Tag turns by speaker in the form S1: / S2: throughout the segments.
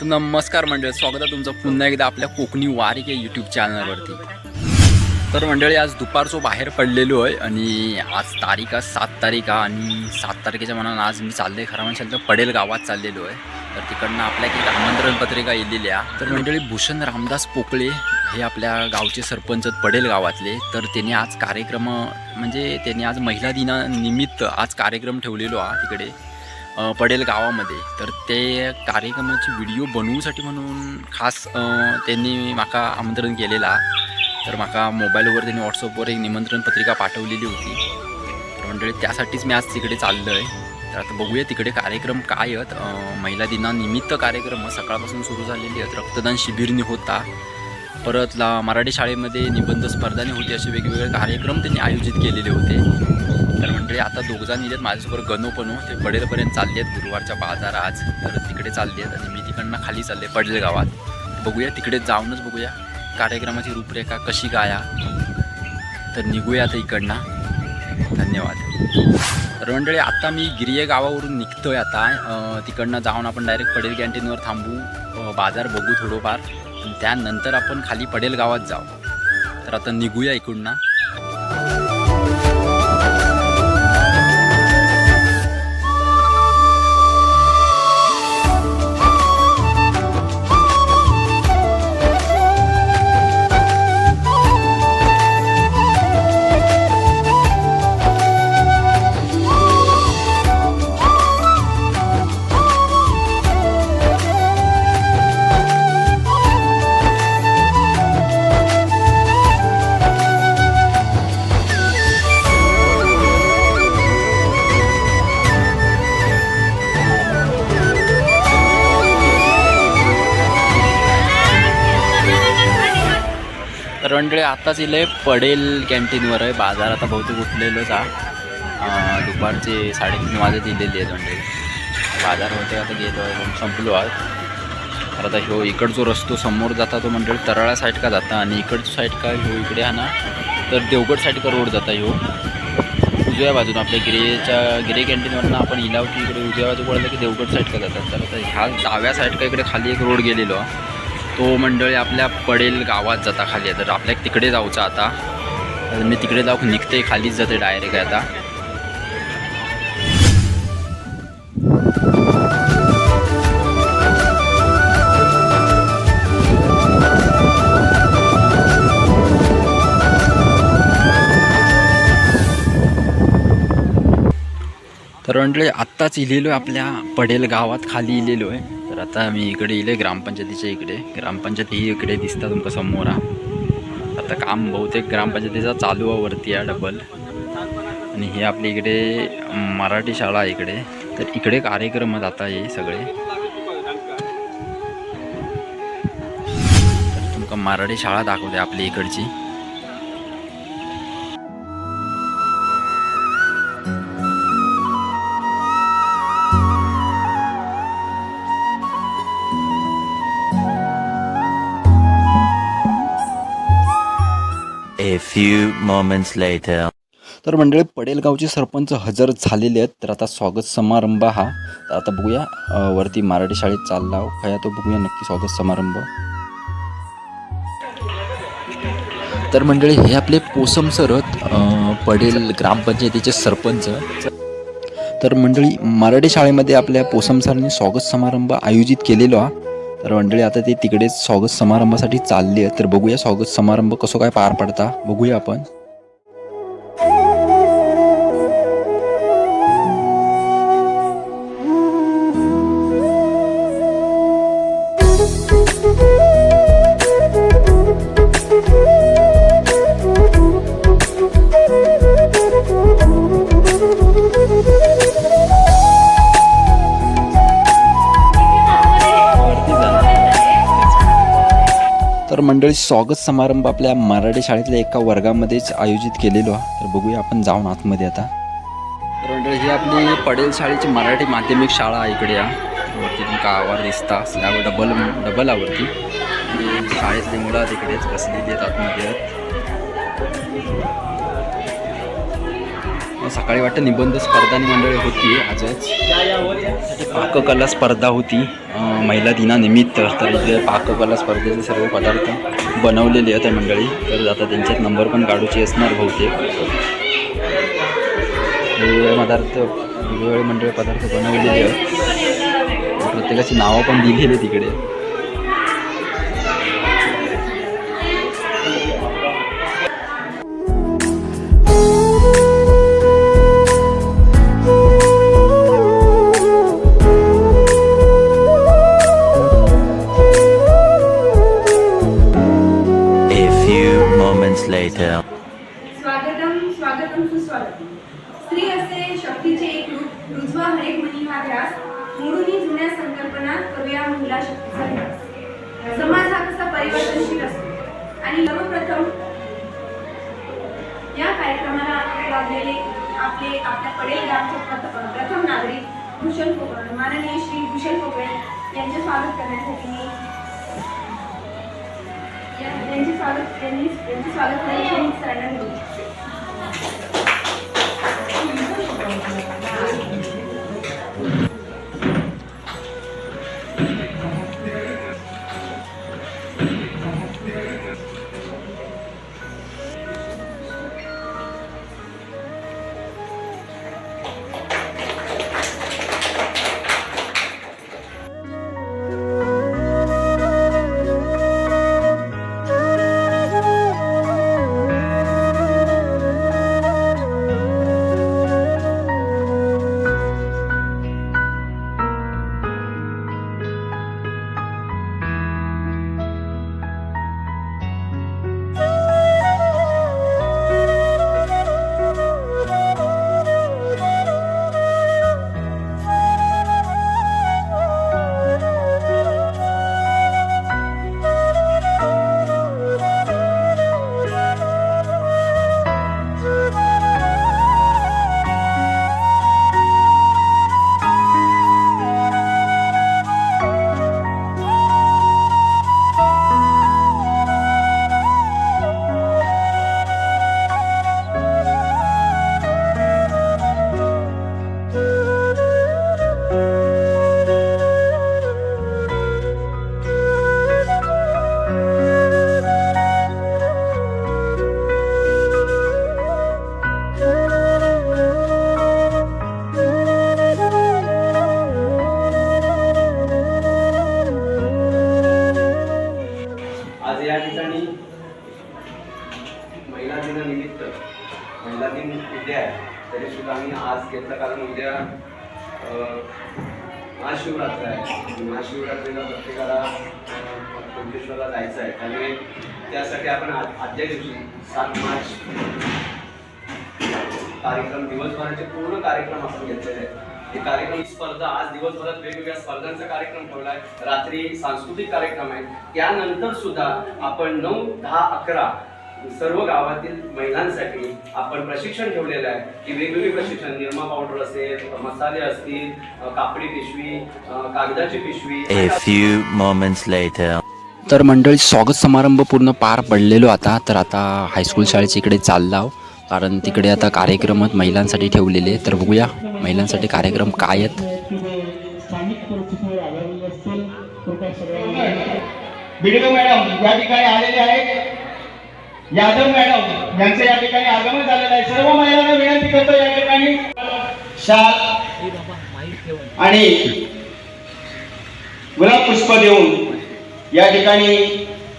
S1: तर नमस्कार मंडळी स्वागत आहे तुमचं पुन्हा एकदा आपल्या कोकणी वारिक या यूट्यूब चॅनलवरती तर मंडळी आज दुपारचो बाहेर पडलेलो आहे आणि आज तारीख आहे सात तारीख आहे आणि सात तारखेच्या मनानं आज मी चालले खरं म्हणशाल तर पडेल गावात चाललेलो आहे. तर तिकडनं आपल्या एक आमंत्रण पत्रिका येलेली आहे. तर मंडळी भूषण रामदास पोकळे हे आपल्या गावचे सरपंच पडेल गावातले. तर त्यांनी आज कार्यक्रम म्हणजे त्यांनी आज महिला दिनानिमित्त आज कार्यक्रम ठेवलेलो आहे तिकडे. पडेल गावामध्ये. तर ते कार्यक्रमाची व्हिडिओ बनवूसाठी म्हणून खास त्यांनी माका आमंत्रण केलेला. तर माका मोबाईलवर त्यांनी व्हॉट्सअपवर एक निमंत्रण पत्रिका पाठवलेली होती. तर मंडळी त्यासाठीच मी आज तिकडे चाललो आहे तर आता बघूया तिकडे कार्यक्रम काय आहेत. महिला दिनानिमित्त कार्यक्रम सकाळपासून सुरू झालेले आहेत. रक्तदान शिबिरने होता. परत ला मराठी शाळेमध्ये निबंध स्पर्धाने होती असे वेगवेगळे कार्यक्रम त्यांनी आयोजित केलेले होते. मंडळी आता दोघजण येतात माझ्यासोबत गणू पणू ते पडेलपर्यंत चालले आहेत गुरुवारच्या बाजार आज. तर तिकडे चालले आहेत आणि मी तिकडनं खाली चालले पडेल गावात बघूया तिकडे जाऊनच बघूया कार्यक्रमाची रूपरेखा कशी गाया. तर निघूया आता इकडनं. धन्यवाद. तर मंडळी आता मी गिरिये गावावरून निघतो आहे आता तिकडनं जाऊन आपण डायरेक्ट पडेल कॅन्टीनवर थांबू. बाजार बघू थोडंफार. त्यानंतर आपण खाली पडेल गावात जाऊ. तर आता निघूया इकडनं. तर मंडळी आत्ताच इले पडेल कॅन्टीनवर आहे. बाजार आता बहुतेक उठलेलोच हा. दुपारचे साडेतीन वाजे दिलेली आहेत मंडळी. बाजार होते आता गेलो आहे संपलो आज. तर आता ह्यो इकडचो रस्तो समोर जाता तो मंडळी तराळा साईड का जाता आणि इकडचं साईड का ह्यो इकडे हा ना तर देवगड साईड का रोड जाता ह्यो. उजव्या बाजून आपल्या गिरेच्या गिरे कॅन्टीनवरनं आपण इलावटी इकडे उजव्या बाजू पडलं की देवगड साईड का जातात. तर आता ह्या डाव्या साईड का इकडे खाली एक रोड गेलेलो. तो मंडळी आपल्या पडेल गावात जाता खाली. तर आपल्या तिकडे जाऊचा आता. मी तिकडे जाऊ निघते खालीच जाते डायरेक्ट आता. तर मंडळी आत्ताच इलेलो आहे आपल्या पडेल गावात खाली इलेलो आहे. तर आता मी इकडे इले ग्रामपंचायतीच्या इकडे. ग्रामपंचायत ही इकडे दिसता तुमका समोर हा. आता काम बहुतेक ग्रामपंचायतीचा चालू आहे वरती आहे डबल आणि हे आपल्या इकडे मराठी शाळा आहे इकडे. तर इकडे कार्यक्रम जाता आता हे सगळे. तर तुमका मराठी शाळा दाखवते आपली इकडची.
S2: A few moments later.
S1: तर मंडळी पडेलगावचे सरपंच हजर झालेले आहेत. तर आता स्वागत समारंभ हा. तर आता बघूया वरती मराठी शाळेत चालला खया तो बघूया नक्की स्वागत समारंभ. तर मंडळी हे आपले पोसम सरत पडेल ग्रामपंचायतीचे सरपंच. तर मंडळी मराठी शाळेमध्ये आपल्या पोसम सरांनी स्वागत समारंभ आयोजित केलेला तर मंडळी आता ते तिकडेच स्वागत समारंभासाठी चालले आहे. तर बघूया स्वागत समारंभ कसं काय पार पडता. बघूया आपण. मंडळी स्वागत समारंभ आपल्या मराठी शाळेतल्या एका वर्गामध्येच आयोजित केलेलो तर बघूया आपण जाऊन आतमध्ये आता. तर मंडळी ही आपली पडेल शाळेची मराठी माध्यमिक शाळा आहे इकडे या वरती तुमका आवार दिसता असल्यावर डबल डबल आवरती शाळेतली मुलं तिकडेच बसलेली आहेत आतमध्ये. सकाळी वाटतं निबंध स्पर्धा आणि मंडळी होती आजच. पाककला स्पर्धा होती महिला दिनानिमित्त. तर इथे पाककला स्पर्धेचे सर्व पदार्थ बनवलेले आहेत मंडळी. तर आता त्यांच्यात नंबर पण काढूचे असणार बहुतेक. वेगवेगळे पदार्थ वेगवेगळे मंडळी पदार्थ बनवलेले आहेत. प्रत्येकाची नावं पण दिलेली तिकडे.
S2: Moments later.
S3: स्वागतम स्वागतम सुस्वागतम. स्त्री असे शक्तीचे एक रूप रुजवा हरेक मनी हा ध्यास मोडूनी जुन्या संकल्पना करूया महिला शक्तीचा ध्यास समाज हा कसा परिवर्तनशील असतो? आणि सर्वप्रथम या कार्यक्रमाला लाभलेले आपले आपल्या पडेल गावचे प्रथम नागरिक भूषण पोकळ माननीय श्री भूषण पोकळे यांचे स्वागत करण्यासाठी मी या- यांचे स्वागत यांनी यांचे स्वागत
S4: महिला दिनानिमित्त महिला दिन उद्या आहे तरी सुद्धा आम्ही आज घेतलं कारण उद्या महाशिवरात्र आहे. महाशिवरात्रीला प्रत्येकाला कोंटेश्वरला जायचं आहे. त्यामुळे त्यासाठी आपण आजच्या दिवशी सात मार्च कार्यक्रम दिवसभराचे पूर्ण कार्यक्रम आपण घेतलेले आहेत. हे कार्यक्रम स्पर्धा आज दिवसभरात वेगवेगळ्या स्पर्धांचा कार्यक्रम ठेवला आहे रात्री सांस्कृतिक कार्यक्रम आहे. त्यानंतर सुद्धा आपण नऊ दहा अकरा सर्व गावातील महिलांसाठी आपण प्रशिक्षण ठेवलेलं आहे की वेगवेगळे प्रशिक्षण निरमा पावडर असेल मसाले असतील कापडी पिशवी कागदाची पिशवी.
S2: A few moments later.
S1: तर मंडळी स्वागत समारंभ पूर्ण पार पडलेलो आता. तर आता हायस्कूल शाळेच्या इकडे चाललाव कारण तिकडे आता कार्यक्रम महिलांसाठी ठेवलेले. तर बघूया महिलांसाठी कार्यक्रम काय आहेत.
S5: मॅडम या ठिकाणी आलेले आहेत. यादव मॅडम यांचं या ठिकाणी आगमन झालेलं आहे. सर्व महिलांना विनंती करतो या ठिकाणी. शाल आणि गुलाब पुष्प देऊन या ठिकाणी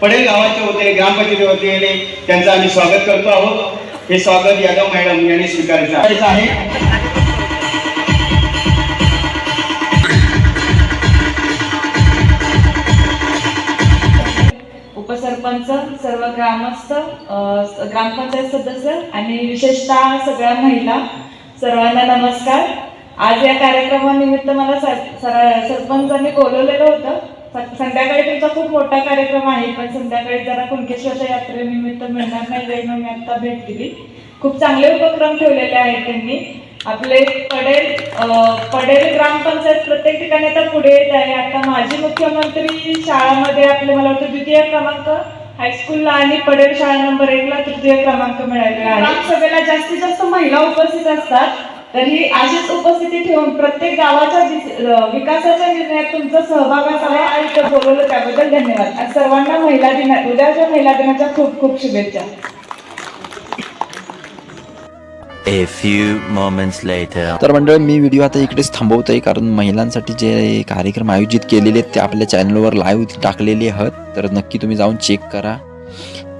S5: पडेल गावाच्या वतीने ग्रामपंचायती वतीने त्यांचं आम्ही स्वागत करतो आहोत. हे स्वागत यादव मॅडम यांनी स्वीकारायचं आहे.
S6: सरपंच सर्व ग्रामस्थ ग्रामपंचायत सदस्य आणि विशेषतः सगळ्या महिला सर्वांना नमस्कार. आज या कार्यक्रमानिमित्त मला सर सर- सरपंचांनी बोलवलेलं होतं. स- संध्याकाळी तुमचा खूप मोठा कार्यक्रम आहे पण संध्याकाळी जरा कुणकेश्वरच्या यात्रेनिमित्त मिळणार नाही जाईल मी आता भेट दिली. खूप चांगले उपक्रम ठेवलेले आहेत त्यांनी. आपले पडेल पडेल ग्रामपंचायत प्रत्येक ठिकाणी आता पुढे येत आहे. आता माजी मुख्यमंत्री शाळामध्ये आपले मला वाटतं द्वितीय क्रमांक हायस्कूलला आणि पडेल शाळा नंबर एकला तृतीय क्रमांक मिळालेला आहे. ग्रामसभेला जास्तीत जास्त महिला उपस्थित असतात. तर ही अशीच उपस्थिती ठेवून प्रत्येक गावाच्या विकासाच्या निर्णयात तुमचा सहभाग असावा. आणि बोलवलं त्याबद्दल धन्यवाद. आणि सर्वांना महिला दिना उद्याच्या महिला दिनाच्या खूप खूप शुभेच्छा.
S2: A few moments later.
S1: तर मंडळ मी व्हिडिओ आता इकडेच थांबवतो आहे कारण महिलांसाठी जे कार्यक्रम आयोजित केलेले आहेत ते आपल्या चॅनलवर लाईव्ह टाकलेले आहेत. तर नक्की तुम्ही जाऊन चेक करा.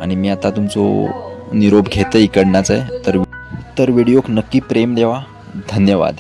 S1: आणि मी आता तुमचं निरोप घेतो इकडनाच. आहे तर तर व्हिडिओ नक्की प्रेम देवा. धन्यवाद.